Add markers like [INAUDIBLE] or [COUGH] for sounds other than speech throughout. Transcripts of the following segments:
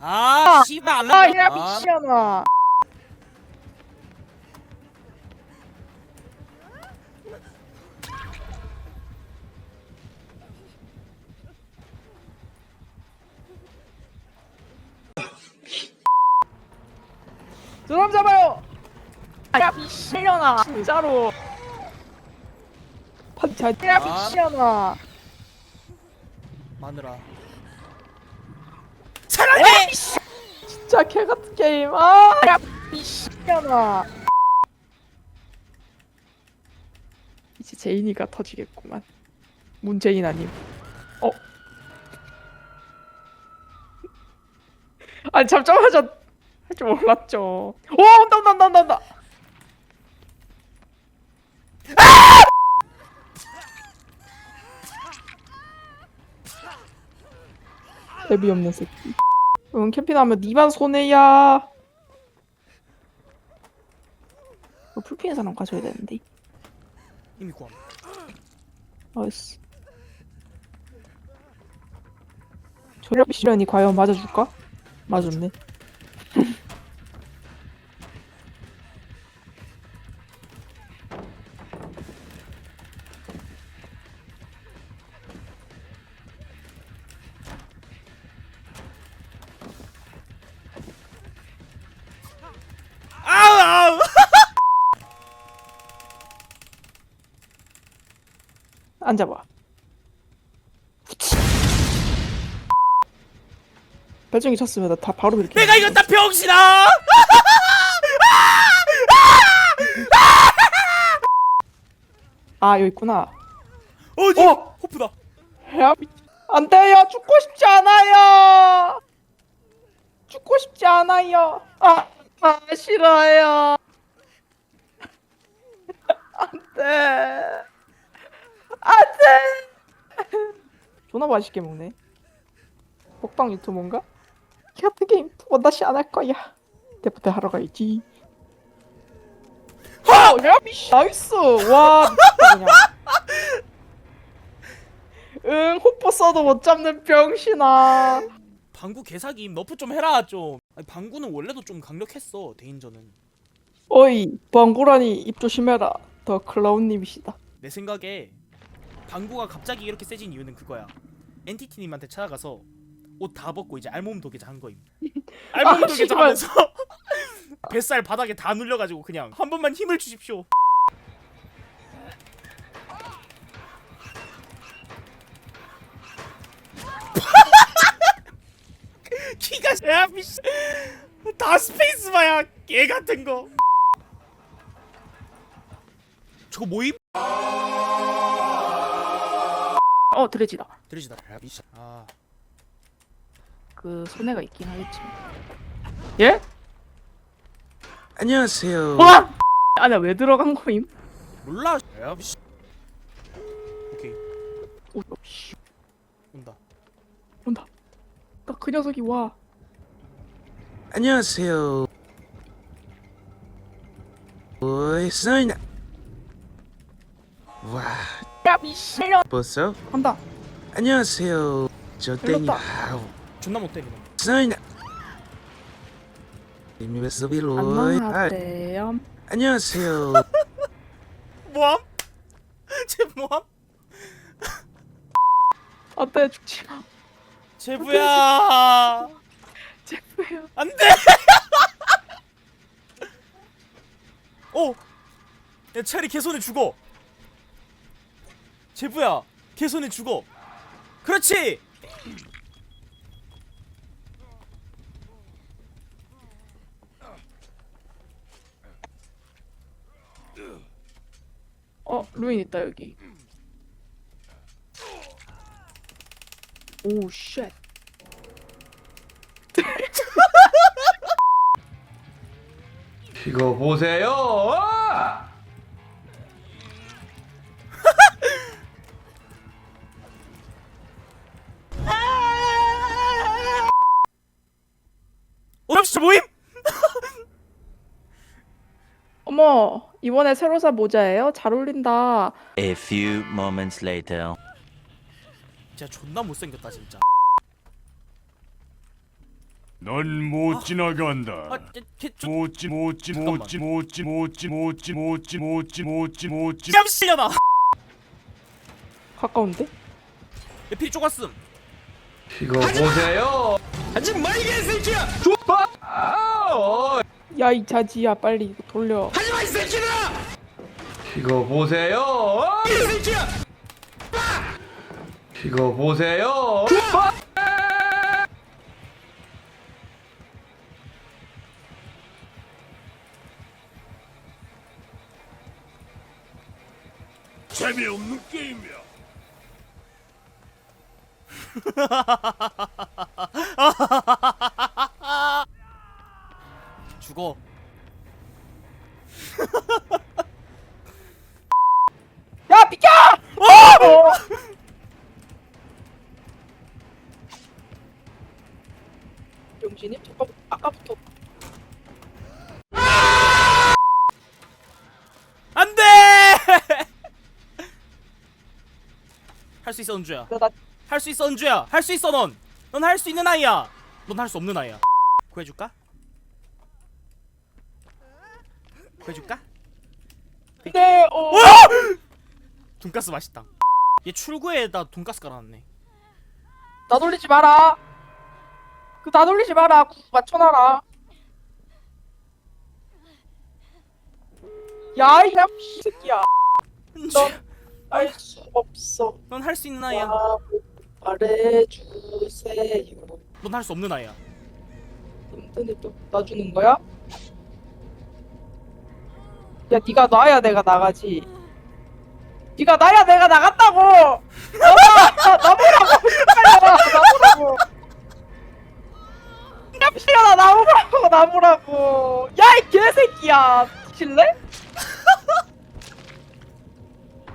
아 씨발 아, 야, 아, 미친놈아. 사람 잡아요. 야, 미친년아. 진짜로. 판 자. 야, 아. 미친년아. 마누라 사랑해 진짜 개 같은 게임. 아, 야, 미친년아. 이제 제인이가 터지겠구만. 문재인 아님. 어. 아니 저할줄 몰랐죠. 오 온다 온다 온다 온다 온다. 아! 대비 없는 새끼. 응 캠핑하면 니만 손해야. 어, 풀피는 사람 가져야 되는데. 이미 구함 나이스. 저렴 시련이 과연 맞아줄까? 맞았네. 앉아봐. 배정이 쳤으면 나다 바로 이렇게. 내가 이겼다 병신아 아 여기 있구나. 어디 어! 호프다 야, 미... 안 돼요. 죽고 싶지 않아요. 죽고 싶지 않아요. 아, 아 싫어요. [LAUGHS] 안 돼. 안 돼. 존나 맛있게 먹네. 먹방 유튜버인가? 이 같은 게임 두번 다시 안 할 거야. 데프트 하러 가야지. 하! 야, 미씨. 나이스. 와, 미쳤다, 그냥. 응, 호퍼 써도 못 잡는 병신아. 방구 개사김 너프 좀 해라 좀 아니, 방구는 원래도 좀 강력했어 대인전은 어이, 방구라니 입 조심해라. 더 클라운님이시다. 내 생각에 방구가 갑자기 이렇게 세진 이유는 그거야. 엔티티님한테 찾아가서 옷 다 벗고 이제 알몸 도개자 한 거임. [LAUGHS] 알몸 아, 도개자 씨발. 하면서 [LAUGHS] 뱃살 바닥에 다 눌려가지고 그냥 한 번만 힘을 주십시오. [LAUGHS] 키가 야 미씨 다 스페이스바야 개 같은 거. 저거 모임? 어, 드레지다. 야 미씨 아그 손해가 있긴 하겠지. 예? 안녕하세요. 와! [LAUGHS] 아니야, 왜 들어간 거임? 몰라 야 미씨 오케이 오, 씨, 온다 온다. 나 그 녀석이 와. 안녕하세요. 오이 써이나. 와, 벌써? 한다. 안녕하세요. 저 땡이 일렀다. 하우 존나 못해 그냥 써이나. 이미 베스비로. 아, 안녕하세요. 안녕하세요. [LAUGHS] 뭐함? [LAUGHS] 쟤 뭐함? 어때, 죽지 마. 제부야 제프예요. 안돼 오! 야 차라리 개손에 죽어 제부야 개손에 죽어 그렇지 어, 루인 있다, 여기. 오, 쉣. 이거 보세요. 진짜 모임? [LAUGHS] 어머, 이번에 새로 산 모자예요? 잘 어울린다. A few moments later. 진짜 존나 못생겼다 진짜 넌못 지나간다. 아, 쟤, 쟤, 저, 못지 못지 못지 못지 못지 못지 못지 못지 못지 못지 뺨실려나 가까운데? 에필이 쪼갔음 이거 보세요. 하지 마 이게 새끼야. 좁아. 아, 야이 자지야 빨리 이거 돌려 하지 마 이 새끼들아. 이거 보세요. 이 새끼야. 이거 보세요. 재미없는 게임이야. [LAUGHS] 죽어. 야 비켜! 어! 용진이 잠깐 아까부터. 안돼! [LAUGHS] 할 수 있어 은주야. 나 할 수 있어 은주야. 할 수 있어 넌. 넌 할 수 있는 아이야. 넌 할 수 없는 아이야. 구해줄까? 구해줄까? 네, 어. 돈가스 맛있다 얘 출구에다 돈가스 깔아놨네 나 돌리지 마라. 그나 돌리지 마라. 구 맞춰놔라. 야, 이 새끼야. 은주야 알수 없어. 넌 할 수 있는 아이야 와, 말해주세요. 넌 할 수 없는 아이야 인터넷 또 놔주는 거야? 야, 네가 놔야 내가 나가지. 네가 놔야 내가 나갔다고. 나봐, 나보라고. 나보라고. 야, 피야, 나보라고, 나보라고. 야, 이 개새끼야. 실래?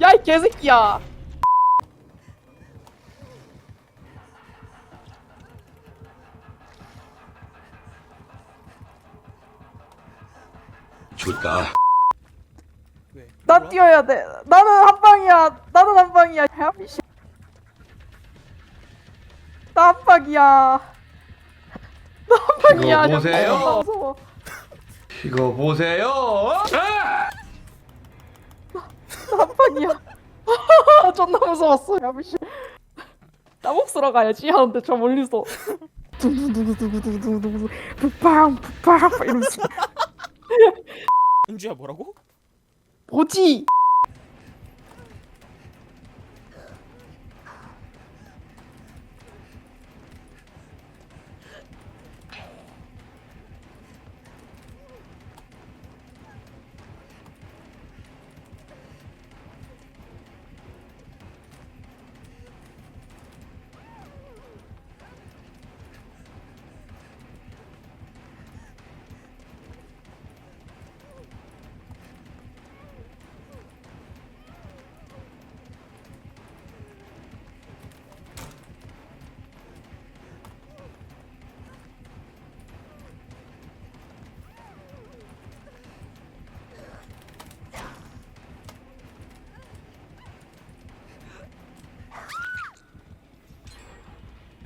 야, 이 개새끼야. 왜? 나? 뛰어야 돼. 나는 한 방이야. 나는 한 방이야. 야, 미씨. 나한 방이야. 나한 방이야. 이거 보세요. 무서워. 이거 보세요. 아! 나한 방이야. 존나 무서웠어. 야, 미씨. 나 목 쓰러 가야지 하는데 저 멀리서 두두두두두두두두 푸팡 푸팡 이러면서 은주야 뭐라고? 오지.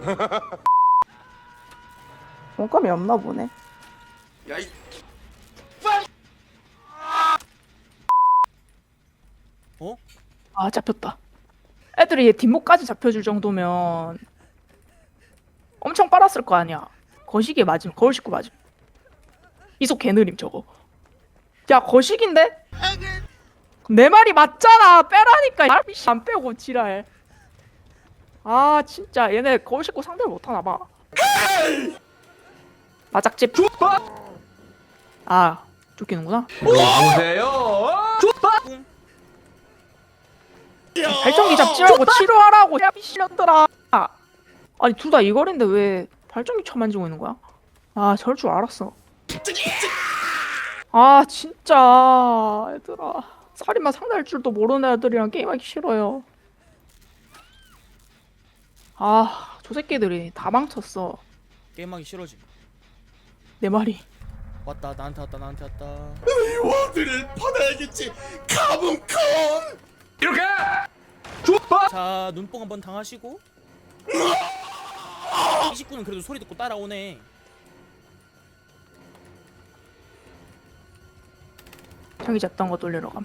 [LAUGHS] 원감이 없나 보네. 어? 아 잡혔다. 애들이 얘 뒷목까지 잡혀줄 정도면 엄청 빨았을 거 아니야. 거시기에 맞으면 거울 씻고 맞으면 이속 개느림 저거. 야 거시기인데? 내 말이 맞잖아. 빼라니까. 안 빼고 지랄. 아 진짜. 얘네 거울 씻고 상대를 못하나 봐. 마작집. 아 쫓기는구나. 보세요. 발전기 잡지 말고 치료하라고. 야 미친년들아. 아니 둘 다 이거리인데 왜 발전기 쳐 만지고 있는 거야? 아 저럴 줄 알았어. 아 진짜. 얘들아. 살인마 상대할 줄도 모르는 애들이랑 게임하기 싫어요 아, 저 새끼들이 다 망쳤어. 게임하기 싫어지. 내 말이. 왔다 나한테 왔다 나한테 왔다. 의원들을 받아야겠지. 가문콘. 이렇게. 죽어. 자 눈뽕 한번 당하시고. 이 식구는 그래도 소리 듣고 따라오네. 자기 잡던 거 돌리러 감.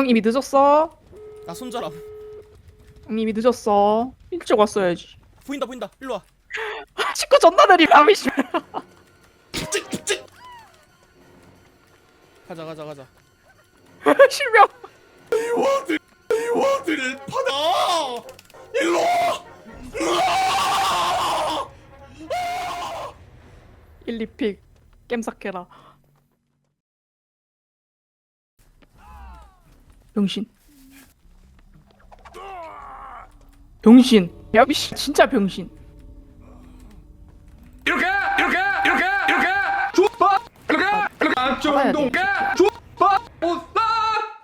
응 이미 늦었어. 나 손절함. 응 이미 늦었어. 일찍 왔어야지. 보인다 보인다. 일로 와. [LAUGHS] 식구 존나 느리다 미션. 가자 가자 가자. [LAUGHS] 실명. 이와들 받아. 일로 와. 1, 2픽 겜삭해라. 병신. 병신. 야 미씨 진짜 병신. 이렇게 이렇게 이렇게 이렇게. 좁아! 이렇게 이렇게. 안정동 가 좁아! 못